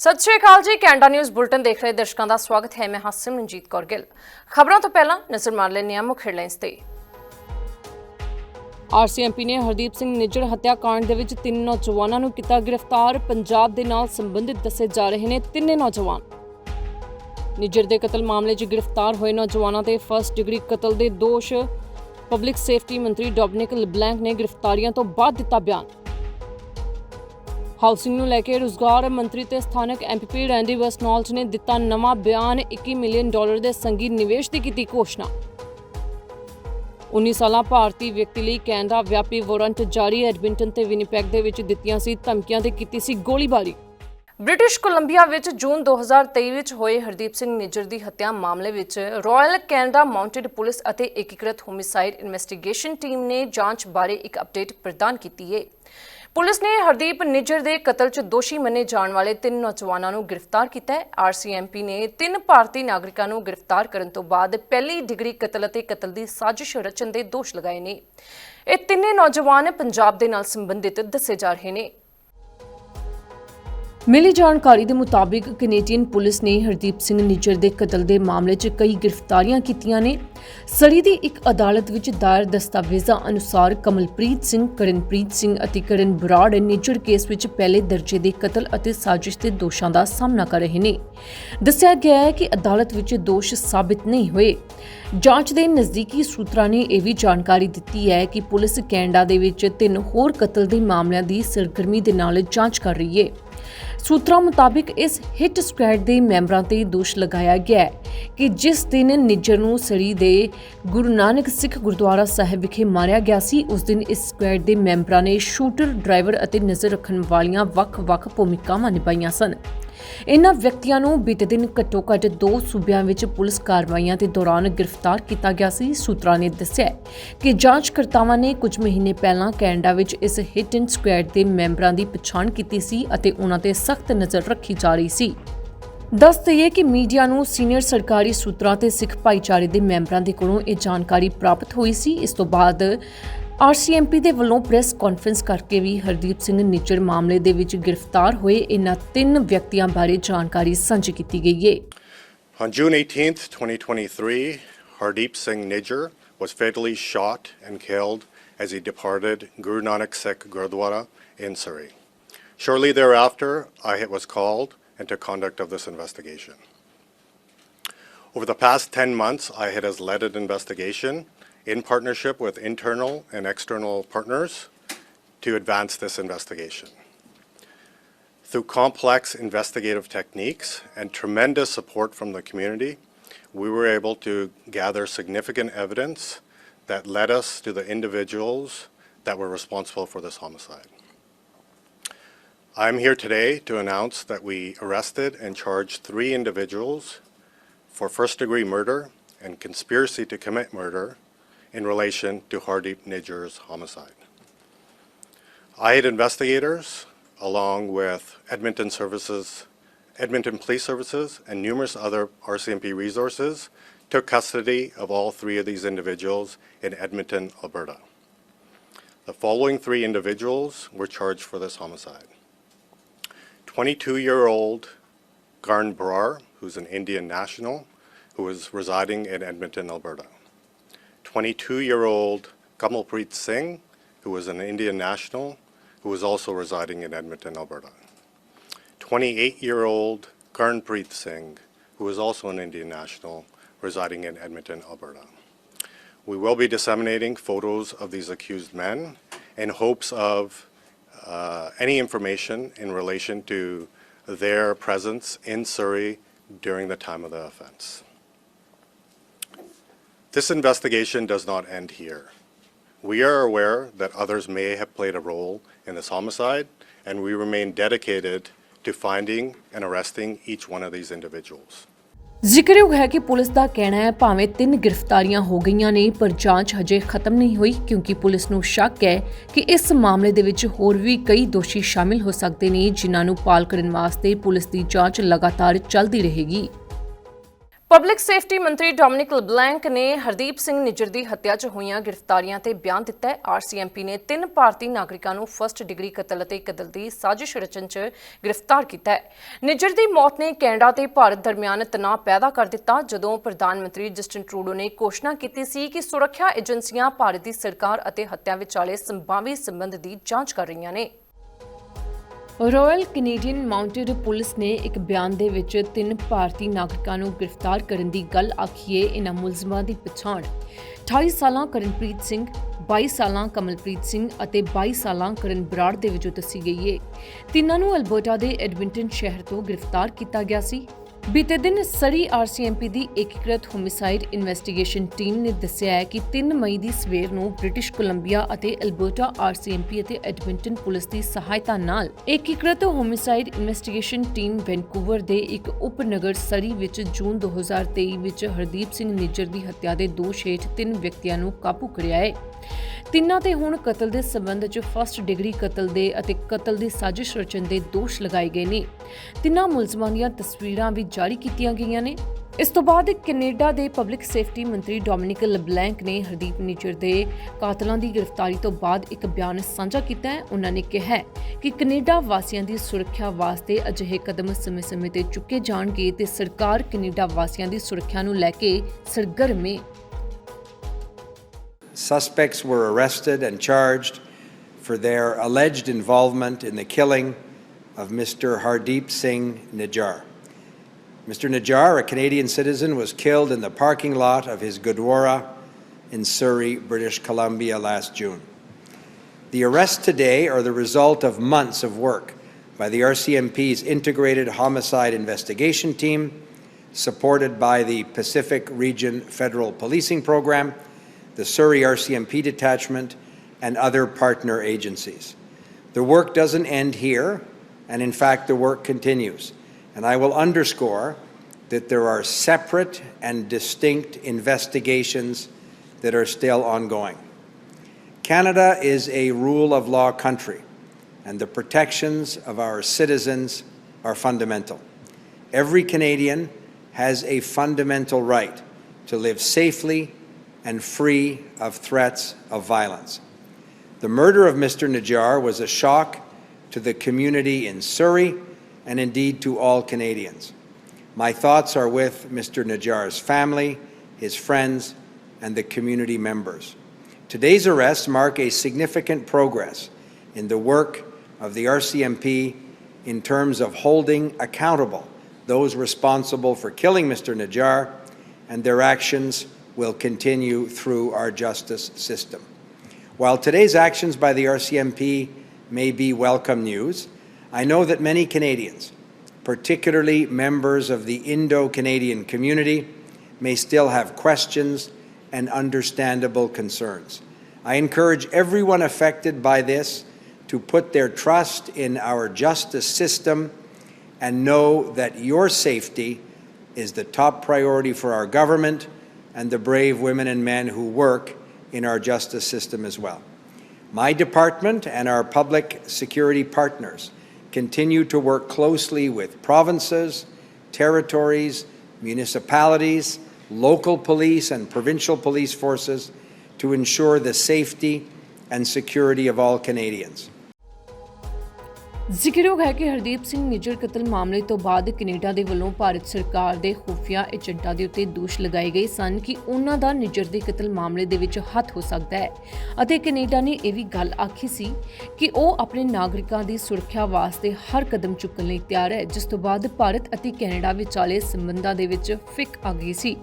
ਸਤਿ ਸ਼੍ਰੀ ਅਕਾਲ ਜੀ, Canada news bulletin ਦੇਖ ਰਹੇ ਦਰਸ਼ਕਾਂ ਦਾ ਸਵਾਗਤ ਹੈ। ਮੈਂ ਹਾਂ ਸਿਮਰਨਜੀਤ ਕੌਰ ਗਿੱਲ। ਖਬਰਾਂ ਤੋਂ ਪਹਿਲਾਂ ਨਜ਼ਰ ਮਾਰ ਲੈਂਦੇ ਹਾਂ ਮੁੱਖ ਹੈਡਲਾਈਨਸ ਤੇ। ਆਰਸੀਐਮਪੀ ਨੇ ਹਰਦੀਪ ਸਿੰਘ ਨਿੱਜਰ ਹੱਤਿਆਕਾਂਡ ਦੇ ਵਿੱਚ ਤਿੰਨ ਨੌਜਵਾਨਾਂ ਨੂੰ ਕੀਤਾ ਗ੍ਰਿਫਤਾਰ। ਪੰਜਾਬ ਦੇ ਨਾਲ ਸੰਬੰਧਿਤ ਦੱਸੇ ਜਾ ਰਹੇ ਨੇ ਤਿੰਨੇ ਨੌਜਵਾਨ। ਨਿੱਜਰ ਦੇ ਕਤਲ ਮਾਮਲੇ 'ਚ ਗ੍ਰਿਫਤਾਰ ਹੋਏ ਨੌਜਵਾਨਾਂ ਤੇ ਫਸਟ ਡਿਗਰੀ ਕਤਲ ਦੇ ਦੋਸ਼। ਪਬਲਿਕ ਸੇਫਟੀ ਮੰਤਰੀ ਡੋਮਿਨਿਕ ਲਿਬਲੈਂਕ ਨੇ ਗ੍ਰਿਫਤਾਰੀਆਂ ਤੋਂ ਬਾਅਦ ਦਿੱਤਾ ਬਿਆਨ। ਹਾਊਸਿੰਗ ਨੂੰ ਲੈ ਕੇ ਰੁਜ਼ਗਾਰ ਮੰਤਰੀ ਤੇ ਸਥਾਨਕ ਐਮਪੀ ਰੈਂਡੀ ਵਸਨੌਲਟ ਨੇ ਦਿੱਤਾ ਨਵਾਂ ਬਿਆਨ 21 ਮਿਲੀਅਨ ਡਾਲਰ ਦੇ ਸੰਗੀ ਨਿਵੇਸ਼ ਦੀ ਕੀਤੀ ਘੋਸ਼ਣਾ। 19 ਸਾਲਾ ਭਾਰਤੀ ਵਿਅਕਤੀ ਲਈ ਕੈਨੇਡਾ ਵਿਆਪੀ ਵਾਰੰਟ ਜਾਰੀ, ਐਡਮਿੰਟਨ ਤੇ ਵਿਨੀਪੈਗ ਦੇ ਵਿੱਚ ਦਿੱਤੀਆਂ ਸੀ ਧਮਕੀਆਂ ਤੇ ਕੀਤੀ ਸੀ ਗੋਲੀਬਾਰੀ। ਬ੍ਰਿਟਿਸ਼ ਕੋਲੰਬੀਆ ਵਿੱਚ ਜੂਨ 2023 ਵਿੱਚ ਹੋਏ ਹਰਦੀਪ ਸਿੰਘ ਨਿੱਜਰ ਦੀ ਹੱਤਿਆ ਮਾਮਲੇ ਵਿੱਚ ਰਾਇਲ ਕੈਨੇਡਾ ਮਾਊਂਟਡ ਪੁਲਿਸ ਅਤੇ ਏਕੀਕ੍ਰਿਤ ਹੋਮਿਸਾਈਡ ਇਨਵੈਸਟੀਗੇਸ਼ਨ ਟੀਮ ਨੇ ਜਾਂਚ ਬਾਰੇ ਇੱਕ ਅਪਡੇਟ ਪ੍ਰਦਾਨ ਕੀਤੀ ਹੈ ਪੁਲਿਸ ਨੇ ਹਰਦੀਪ ਨਿੱਜਰ ਦੇ ਕਤਲ 'ਚ ਦੋਸ਼ੀ ਮੰਨੇ ਜਾਣ ਵਾਲੇ ਤਿੰਨ ਨੌਜਵਾਨਾਂ ਨੂੰ ਗ੍ਰਿਫਤਾਰ ਕੀਤਾ ਹੈ। ਆਰਸੀਐਮਪੀ ਨੇ ਤਿੰਨ ਭਾਰਤੀ ਨਾਗਰਿਕਾਂ ਨੂੰ ਗ੍ਰਿਫਤਾਰ ਕਰਨ ਤੋਂ ਬਾਅਦ ਪਹਿਲੀ ਡਿਗਰੀ ਕਤਲ ਅਤੇ ਕਤਲ ਦੀ ਸਾਜ਼ਿਸ਼ ਰਚਣ ਦੇ ਦੋਸ਼ ਲਗਾਏ ਨੇ। ਇਹ ਤਿੰਨੇ ਨੌਜਵਾਨ ਪੰਜਾਬ ਦੇ ਨਾਲ ਸੰਬੰਧਿਤ ਦੱਸੇ ਜਾ ਰਹੇ ਨੇ। ਮਿਲੀ ਜਾਣਕਾਰੀ ਦੇ ਮੁਤਾਬਿਕ ਕੈਨੇਡੀਅਨ ਪੁਲਿਸ ਨੇ ਹਰਦੀਪ ਸਿੰਘ ਨਿੱਜਰ ਦੇ ਕਤਲ ਦੇ ਮਾਮਲੇ 'ਚ ਕਈ ਗ੍ਰਿਫਤਾਰੀਆਂ ਕੀਤੀਆਂ ਨੇ। ਸੜੀ ਦੀ ਇੱਕ ਅਦਾਲਤ ਵਿੱਚ ਦਾਇਰ ਦਸਤਾਵੇਜ਼ਾਂ ਅਨੁਸਾਰ ਕਮਲਪ੍ਰੀਤ ਸਿੰਘ, ਕਰਨਪ੍ਰੀਤ ਸਿੰਘ ਅਤੇ ਕਰਨ ਬਰਾੜ ਨਿੱਜਰ ਕੇਸ ਵਿੱਚ ਪਹਿਲੇ ਦਰਜੇ ਦੇ ਕਤਲ ਅਤੇ ਸਾਜ਼ਿਸ਼ ਦੇ ਦੋਸ਼ਾਂ ਦਾ ਸਾਹਮਣਾ ਕਰ ਰਹੇ ਨੇ। ਦੱਸਿਆ ਗਿਆ ਹੈ ਕਿ ਅਦਾਲਤ ਵਿੱਚ ਦੋਸ਼ ਸਾਬਿਤ ਨਹੀਂ ਹੋਏ। ਜਾਂਚ ਦੇ ਨਜ਼ਦੀਕੀ ਸੂਤਰਾਂ ਨੇ ਇਹ ਵੀ ਜਾਣਕਾਰੀ ਦਿੱਤੀ ਹੈ ਕਿ ਪੁਲਿਸ ਕੈਨੇਡਾ ਦੇ ਵਿੱਚ ਤਿੰਨ ਹੋਰ ਕਤਲ ਦੇ ਮਾਮਲਿਆਂ ਦੀ ਸਰਗਰਮੀ ਦੇ ਨਾਲ ਜਾਂਚ ਕਰ ਰਹੀ ਹੈ। ਸੂਤਰਾਂ ਮੁਤਾਬਿਕ ਇਸ ਹਿੱਟ ਸਕੁਐਡ ਦੇ ਮੈਂਬਰਾਂ ਤੇ ਦੋਸ਼ ਲਗਾਇਆ ਗਿਆ ਹੈ ਕਿ ਜਿਸ ਦਿਨ ਨਿੱਜਰ ਨੂੰ ਸੜੀ ਦੇ ਗੁਰੂ ਨਾਨਕ ਸਿੱਖ ਗੁਰਦੁਆਰਾ ਸਾਹਿਬ ਵਿਖੇ ਮਾਰਿਆ ਗਿਆ ਸੀ, ਉਸ ਦਿਨ ਇਸ ਸਕੁਐਡ ਦੇ ਮੈਂਬਰਾਂ ਨੇ ਸ਼ੂਟਰ, ਡਰਾਈਵਰ ਅਤੇ ਨਜ਼ਰ ਰੱਖਣ ਵਾਲੀਆਂ ਵੱਖ-ਵੱਖ ਭੂਮਿਕਾਵਾਂ ਨਿਭਾਈਆਂ ਸਨ। ਇਨ੍ਹਾਂ ਵਿਅਕਤੀਆਂ ਨੂੰ ਬੀਤੇ ਦਿਨ ਘੱਟੋ-ਘੱਟ ਦੋ ਸੂਬਿਆਂ ਵਿੱਚ ਪੁਲਿਸ ਕਾਰਵਾਈਆਂ ਦੇ ਦੌਰਾਨ ਗ੍ਰਿਫਤਾਰ ਕੀਤਾ ਗਿਆ ਸੀ। ਸੂਤਰਾਂ ਨੇ ਦੱਸਿਆ ਕਿ ਜਾਂਚਕਰਤਾਵਾਂ ਨੇ ਕੁਝ ਮਹੀਨੇ ਪਹਿਲਾਂ ਕੈਨੇਡਾ ਵਿੱਚ ਇਸ ਹਿੱਟ ਐਂਡ ਸਕੁਐਡ ਦੇ ਮੈਂਬਰਾਂ ਦੀ ਪਛਾਣ ਕੀਤੀ ਸੀ ਅਤੇ ਉਹਨਾਂ ਤੇ ਸਖਤ ਨਜ਼ਰ ਰੱਖੀ ਜਾ ਰਹੀ ਸੀ। ਦੱਸ ਦਈਏ ਕਿ ਮੀਡੀਆ ਨੂੰ ਸੀਨੀਅਰ ਸਰਕਾਰੀ ਸੂਤਰਾਂ ਤੇ ਸਿੱਖ ਭਾਈਚਾਰੇ ਦੇ ਮੈਂਬਰਾਂ ਦੇ ਕੋਲੋਂ ਇਹ ਜਾਣਕਾਰੀ ਪ੍ਰਾਪਤ ਹੋਈ ਸੀ। ਇਸ ਤੋਂ ਬਾਅਦ ਆਰਸੀਐਮਪੀ ਦੇ ਵੱਲੋਂ ਪ੍ਰੈਸ ਕਾਨਫਰੰਸ ਕਰਕੇ ਵੀ ਹਰਦੀਪ ਸਿੰਘ ਨਿੱਜਰ ਮਾਮਲੇ ਦੇ ਵਿੱਚ ਗ੍ਰਿਫਤਾਰ ਹੋਏ ਇਨ੍ਹਾਂ ਤਿੰਨ ਵਿਅਕਤੀਆਂ ਬਾਰੇ ਜਾਣਕਾਰੀ ਸਾਂਝੀ ਕੀਤੀ ਗਈ ਹੈ On June 18th, 2023, Hardeep Singh Nijjar was fatally shot and killed as he departed Guru Nanak Sikh Gurdwara in Surrey. Shortly thereafter, I was called into conduct of this investigation. Over the past 10 months, I had has led an investigation in partnership with internal and external partners to advance this investigation. Through complex investigative techniques and tremendous support from the community, we were able to gather significant evidence that led us to the individuals that were responsible for this homicide. I'm here today to announce that we arrested and charged three individuals for first degree murder and conspiracy to commit murder in relation to Hardeep Nijjar's homicide. I investigators along with Edmonton Services, Edmonton Police Services, and numerous other RCMP resources took custody of all three of these individuals in Edmonton, Alberta. The following three individuals were charged for this homicide. 22-year-old Garn Brar, who's an Indian national, who was residing in Edmonton, Alberta. 22-year-old Kamalpreet Singh, who was an Indian national, who was also residing in Edmonton, Alberta. 28-year-old Karnpreet Singh, who was also an Indian national, residing in Edmonton, Alberta. We will be disseminating photos of these accused men in hopes of uh, any information in relation to their presence in Surrey during the time of the offense. This investigation does not end here. We are aware that others may have played a role in this homicide, and we remain dedicated to finding and arresting each one of these individuals. ਜ਼ਿਕਰਯੋਗ ਹੈ ਕਿ police ਦਾ ਕਹਿਣਾ ਹੈ ਭਾਵੇਂ ਤਿੰਨ ਗ੍ਰਿਫਤਾਰੀਆਂ ਹੋ ਗਈਆਂ ਨੇ ਪਰ ਜਾਂਚ ਹਜੇ ਖਤਮ ਨਹੀਂ ਹੋਈ ਕਿਉਂਕਿ ਪੁਲਿਸ ਨੂੰ ਸ਼ੱਕ ਹੈ ਕਿ ਇਸ ਮਾਮਲੇ ਦੇ ਵਿੱਚ ਹੋਰ ਵੀ ਕਈ ਦੋਸ਼ੀ ਸ਼ਾਮਿਲ ਹੋ ਸਕਦੇ ਨੇ ਜਿਨ੍ਹਾਂ ਨੂੰ ਪਾਲ ਕਰਨ ਵਾਸਤੇ ਪੁਲਿਸ ਦੀ ਜਾਂਚ ਲਗਾਤਾਰ ਚੱਲਦੀ ਰਹੇਗੀ ਪਬਲਿਕ ਸੇਫਟੀ ਮੰਤਰੀ ਡੋਮਿਨਿਕ ਲਬਲੈਂਕ ਨੇ ਹਰਦੀਪ ਸਿੰਘ ਨਿੱਜਰ ਦੀ ਹੱਤਿਆ 'ਚ ਹੋਈਆਂ ਗ੍ਰਿਫਤਾਰੀਆਂ ਤੇ ਬਿਆਨ ਦਿੱਤਾ ਹੈ। ਆਰਸੀਐਮਪੀ ਨੇ ਤਿੰਨ ਭਾਰਤੀ ਨਾਗਰਿਕਾਂ ਨੂੰ ਫਸਟ ਡਿਗਰੀ ਕਤਲ ਅਤੇ ਕਤਲ ਦੀ ਸਾਜ਼ਿਸ਼ ਰਚਨ 'ਚ ਗ੍ਰਿਫਤਾਰ ਕੀਤਾ ਹੈ। ਨਿੱਜਰ ਦੀ ਮੌਤ ਨੇ ਕੈਨੇਡਾ ਤੇ ਭਾਰਤ ਦਰਮਿਆਨ ਤਣਾਅ ਪੈਦਾ ਕਰ ਦਿੱਤਾ, ਜਦੋਂ ਪ੍ਰਧਾਨ ਮੰਤਰੀ ਜਸਟਿਨ ਟਰੂਡੋ ਨੇ ਘੋਸ਼ਣਾ ਕੀਤੀ ਸੀ ਕਿ ਸੁਰੱਖਿਆ ਏਜੰਸੀਆਂ ਭਾਰਤ ਦੀ ਸਰਕਾਰ ਅਤੇ ਹੱਤਿਆ ਵਿਚਾਲੇ ਸੰਭਾਵੀ ਸੰਬੰਧ ਦੀ ਜਾਂਚ ਕਰ ਰਹੀਆਂ ਨੇ। ਰਾਇਲ ਕੈਨੇਡੀਅਨ ਮਾਊਂਟਡ ਪੁਲਿਸ ਨੇ ਇੱਕ ਬਿਆਨ ਦੇ ਵਿੱਚ ਤਿੰਨ ਭਾਰਤੀ ਨਾਗਰਿਕਾਂ ਨੂੰ ਗ੍ਰਿਫਤਾਰ ਕਰਨ ਦੀ ਗੱਲ ਆਖੀਏ ਇਹਨਾਂ ਮੁਲਜ਼ਮਾਂ ਦੀ ਪਛਾਣ। 28 ਸਾਲਾਂ ਕਰਨਪ੍ਰੀਤ ਸਿੰਘ 22 ਸਾਲਾਂ ਕਮਲਪ੍ਰੀਤ ਸਿੰਘ ਅਤੇ 22 ਸਾਲਾਂ ਕਰਨ ਬਰਾੜ ਦੇ ਵਿੱਚੋਂ ਦੱਸੀ ਗਈ ਹੈ ਤਿੰਨਾਂ ਨੂੰ ਅਲਬਰਟਾ ਦੇ ਐਡਮਿੰਟਨ ਸ਼ਹਿਰ ਤੋਂ ਗ੍ਰਿਫਤਾਰ ਕੀਤਾ ਗਿਆ ਸੀ। ਬੀਤੇ ਦਿਨ ਸਰੀ ਆਰਸੀਐਮਪੀ ਦੀ ਏਕੀਕ੍ਰਿਤ ਹੋਮਿਸਾਈਡ ਇਨਵੈਸਟੀਗੇਸ਼ਨ ਟੀਮ ਨੇ ਦੱਸਿਆ ਹੈ ਕਿ 3 ਮਈ ਦੀ ਸਵੇਰ ਨੂੰ ਬ੍ਰਿਟਿਸ਼ ਕੋਲੰਬੀਆ ਅਤੇ ਅਲਬਰਟਾ ਆਰਸੀਐਮਪੀ ਅਤੇ ਐਡਮਿੰਟਨ ਪੁਲਿਸ ਦੀ ਸਹਾਇਤਾ ਨਾਲ ਏਕੀਕ੍ਰਿਤ ਹੋਮਿਸਾਈਡ ਇਨਵੈਸਟੀਗੇਸ਼ਨ ਟੀਮ ਵੈਨਕੂਵਰ ਦੇ ਇੱਕ ਉਪਨਗਰ ਸਰੀ ਵਿੱਚ ਜੂਨ 2023 ਵਿੱਚ ਹਰਦੀਪ ਸਿੰਘ ਨਿੱਜਰ ਦੀ ਹੱਤਿਆ ਦੇ ਦੋਸ਼ ਹੇਠ ਤਿੰਨ ਵਿਅਕਤੀਆਂ ਨੂੰ ਕਾਬੂ ਕਰਿਆ ਹੈ। ਤਿੰਨਾਂ ਤੇ ਹੁਣ ਕਤਲ ਦੇ ਸਬੰਧ 'ਚ ਫਸਟ ਡਿਗਰੀ ਕਤਲ ਦੇ ਅਤੇ ਕਤਲ ਦੀ ਸਾਜ਼ਿਸ਼ ਰਚਨ ਦੇ ਦੋਸ਼ ਲਗਾਏ ਗਏ ਨੇ। ਤਿੰਨਾਂ ਮੁਲਜ਼ਮਾਂ ਦੀਆਂ ਤਸਵੀਰਾਂ ਵੀ ਜਾਰੀ ਕੀਤੀਆਂ ਗਈਆਂ ਨੇ। ਇਸ ਤੋਂ ਬਾਅਦ ਕੈਨੇਡਾ ਦੇ ਪਬਲਿਕ ਸੇਫਟੀ ਮੰਤਰੀ ਡੋਮਿਨਿਕ ਲਬਲੈਂਕ ਨੇ ਹਰਦੀਪ ਨਿਚਰ ਦੇ ਕਾਤਲਾਂ ਦੀ ਗ੍ਰਿਫਤਾਰੀ ਤੋਂ ਬਾਅਦ ਇੱਕ ਬਿਆਨ ਸਾਂਝਾ ਕੀਤਾ ਹੈ। ਉਹਨਾਂ ਨੇ ਕਿਹਾ ਕਿ ਕੈਨੇਡਾ ਵਾਸੀਆਂ ਦੀ ਸੁਰੱਖਿਆ ਵਾਸਤੇ ਅਜਿਹੇ ਕਦਮ ਸਮੇਂ-ਸਮੇਂ ਤੇ ਚੁੱਕੇ ਜਾਣਗੇ ਤੇ ਸਰਕਾਰ ਕੈਨੇਡਾ ਵਾਸੀਆਂ ਦੀ ਸੁਰੱਖਿਆ ਨੂੰ ਲੈ ਕੇ ਸਰਗਰਮ ਹੈ Suspects were arrested and charged for their alleged involvement in the killing of Mr. Hardeep Singh Nijjar. Mr. Nijjar, a Canadian citizen, was killed in the parking lot of his Gurdwara in Surrey, British Columbia last June. The arrests today are the result of months of work by the RCMP's Integrated Homicide Investigation Team, supported by the Pacific Region Federal Policing Program, the Surrey RCMP Detachment, and other partner agencies. The work doesn't end here, and in fact, the work continues. And I will underscore that there are separate and distinct investigations that are still ongoing. Canada is a rule of law country, and the protections of our citizens are fundamental. Every Canadian has a fundamental right to live safely and free of threats of violence. The murder of Mr. Najjar was a shock to the community in Surrey and indeed to all Canadians. My thoughts are with Mr. Najjar's family, his friends, and the community members. Today's arrests mark a significant progress in the work of the RCMP in terms of holding accountable those responsible for killing Mr. Najjar, and their actions will continue through our justice system. While today's actions by the RCMP may be welcome news, I know that many Canadians, particularly members of the Indo Canadian community, may still have questions and understandable concerns. I encourage everyone affected by this to put their trust in our justice system and know that your safety is the top priority for our government and the brave women and men who work in our justice system as well. My department and our public security partners continue to work closely with provinces, territories, municipalities, local police, and provincial police forces to ensure the safety and security of all Canadians. ਜ਼ਿਕਰਯੋਗ ਹੈ ਕਿ ਹਰਦੀਪ ਸਿੰਘ ਨਿੱਜਰ ਕਤਲ ਮਾਮਲੇ ਤੋਂ ਬਾਅਦ Canada ਦੇ ਵੱਲੋਂ ਭਾਰਤ ਸਰਕਾਰ ਦੇ ਖੁਫੀਆ ਏਜੰਟਾਂ ਦੇ ਉੱਤੇ ਦੋਸ਼ ਲਗਾਏ ਗਏ ਸਨ ਕਿ ਉਹਨਾਂ ਦਾ ਨਿੱਜਰ ਦੇ ਕਤਲ ਮਾਮਲੇ ਦੇ ਵਿੱਚ ਹੱਥ ਹੋ ਸਕਦਾ ਹੈ। ਅਤੇ ਕੈਨੇਡਾ ਨੇ ਇਹ ਵੀ ਗੱਲ ਆਖੀ ਸੀ ਕਿ ਉਹ ਆਪਣੇ ਨਾਗਰਿਕਾਂ ਦੀ ਸੁਰੱਖਿਆ ਵਾਸਤੇ ਹਰ ਕਦਮ ਚੁੱਕਣ ਲਈ ਤਿਆਰ ਹੈ, ਜਿਸ ਤੋਂ ਬਾਅਦ ਭਾਰਤ ਅਤੇ ਕੈਨੇਡਾ ਵਿਚਾਲੇ ਸੰਬੰਧਾਂ ਦੇ ਵਿੱਚ ਫਿਕ ਆ ਗਈ ਸੀ।